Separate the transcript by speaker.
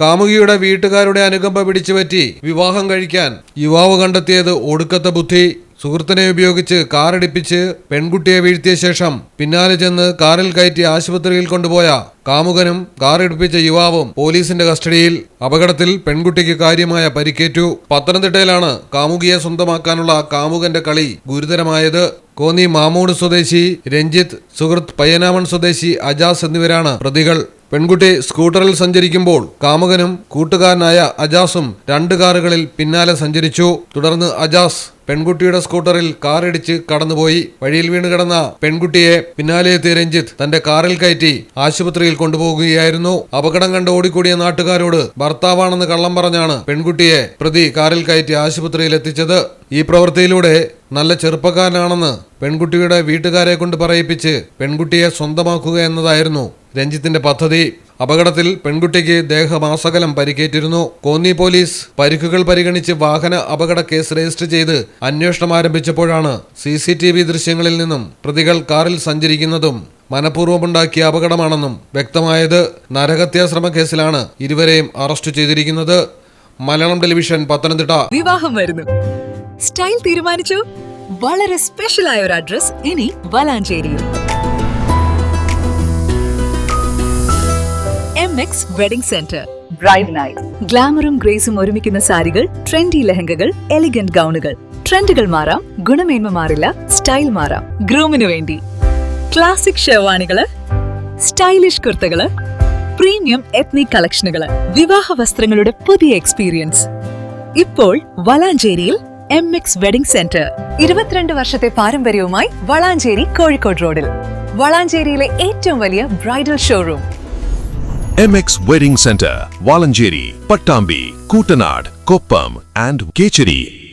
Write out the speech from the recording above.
Speaker 1: കാമുകിയുടെ വീട്ടുകാരുടെ അനുകമ്പ പിടിച്ചുപറ്റി വിവാഹം കഴിക്കാൻ യുവാവ് കണ്ടെത്തിയത് ഒടുക്കത്തെ ബുദ്ധി. സുഹൃത്തിനെ ഉപയോഗിച്ച് കാറിടിപ്പിച്ച് പെൺകുട്ടിയെ വീഴ്ത്തിയ ശേഷം പിന്നാലെ ചെന്ന് കാറിൽ കയറ്റി ആശുപത്രിയിൽ കൊണ്ടുപോയ കാമുകനും കാറിടിപ്പിച്ച യുവാവും പോലീസിന്റെ കസ്റ്റഡിയിൽ അപകടത്തിൽ പെൺകുട്ടിക്ക് കാര്യമായ പരിക്കേറ്റു. പത്തനംതിട്ടയിലാണ് കാമുകിയെ സ്വന്തമാക്കാനുള്ള കാമുകന്റെ കളി ഗുരുതരമായത്. കോന്നി മാമൂട് സ്വദേശി രഞ്ജിത്ത് സുഹൃത്ത് പയ്യനാമൺ സ്വദേശി അജാസ് എന്നിവരാണ് പ്രതികൾ. പെൺകുട്ടി സ്കൂട്ടറിൽ സഞ്ചരിക്കുമ്പോൾ കാമുകനും കൂട്ടുകാരനായ അജാസും രണ്ട് കാറുകളിൽ പിന്നാലെ സഞ്ചരിച്ചു. തുടർന്ന് അജാസ് പെൺകുട്ടിയുടെ സ്കൂട്ടറിൽ കാറിടിച്ച് കടന്നുപോയി. വഴിയിൽ വീണ് കിടന്ന പെൺകുട്ടിയെ പിന്നാലെ എത്തിയ രഞ്ജിത്ത് തന്റെ കാറിൽ കയറ്റി ആശുപത്രിയിൽ കൊണ്ടുപോകുകയായിരുന്നു. അപകടം കണ്ട് ഓടിക്കൂടിയ നാട്ടുകാരോട് ഭർത്താവാണെന്ന് കള്ളം പറഞ്ഞാണ് പെൺകുട്ടിയെ പ്രതി കാറിൽ കയറ്റി ആശുപത്രിയിൽ എത്തിച്ചത്. ഈ പ്രവൃത്തിയിലൂടെ നല്ല ചെറുപ്പക്കാരനാണെന്ന് പെൺകുട്ടിയുടെ വീട്ടുകാരെ കൊണ്ട് പറയിപ്പിച്ച് പെൺകുട്ടിയെ സ്വന്തമാക്കുക എന്നതായിരുന്നു രഞ്ജിത്തിന്റെ പദ്ധതി അപകടത്തിൽ പെൺകുട്ടിക്ക് ദേഹമാസകലം പരിക്കേറ്റിരുന്നു. കോന്നി പോലീസ് പരിക്കുകൾ പരിഗണിച്ച് വാഹന അപകട കേസ് രജിസ്റ്റർ ചെയ്ത് അന്വേഷണം ആരംഭിച്ചപ്പോഴാണ് സി ദൃശ്യങ്ങളിൽ നിന്നും പ്രതികൾ കാറിൽ സഞ്ചരിക്കുന്നതും മനഃപൂർവമുണ്ടാക്കിയ അപകടമാണെന്നും വ്യക്തമായത് നരഹത്യാശ്രമ കേസിലാണ് ഇരുവരെയും അറസ്റ്റ് ചെയ്തിരിക്കുന്നത്. മലയാളം ടെലിവിഷൻ പത്തനംതിട്ട.
Speaker 2: വിവാഹം വരുന്നു. സ്റ്റൈൽ തീരുമാനിച്ചു. വളരെ സ്പെഷ്യൽ ആയ ഒരു അഡ്രസ് ഇനി വളാഞ്ചേരിയിൽ എക്സ് വെഡിംഗ് സെന്റർ ബ്രൈഡിനായി ഗ്ലാമറും ഗ്രേസും ഒരുമിക്കുന്ന സാരികൾ ട്രെൻഡി ലെഹങ്കകൾ എലിഗന്റ് ഗൗണുകൾ. ട്രെൻഡുകൾ മാറാം ഗുണമേന്മ മാറില്ല സ്റ്റൈൽ മാറാം. ഗ്രൂമിന് വേണ്ടി. ക്ലാസിക് ഷെർവാണികൾ സ്റ്റൈലിഷ് കുർത്തകൾ പ്രീമിയം എത്നിക് കളക്ഷനുകൾ വിവാഹ വസ്ത്രങ്ങളുടെ പുതിയ എക്സ്പീരിയൻസ് ഇപ്പോൾ വളാഞ്ചേരിയിൽ എം എക്സ് വെഡിംഗ് സെന്റർ ഇരുപത്തിരണ്ട് വർഷത്തെ പാരമ്പര്യവുമായി വളാഞ്ചേരി കോഴിക്കോട് റോഡിൽ. വളാഞ്ചേരിയിലെ ഏറ്റവും വലിയ bridal showroom
Speaker 3: MX Wedding Center, Valanjiri, Patambi, Kutanad, Koppam and Kecheri.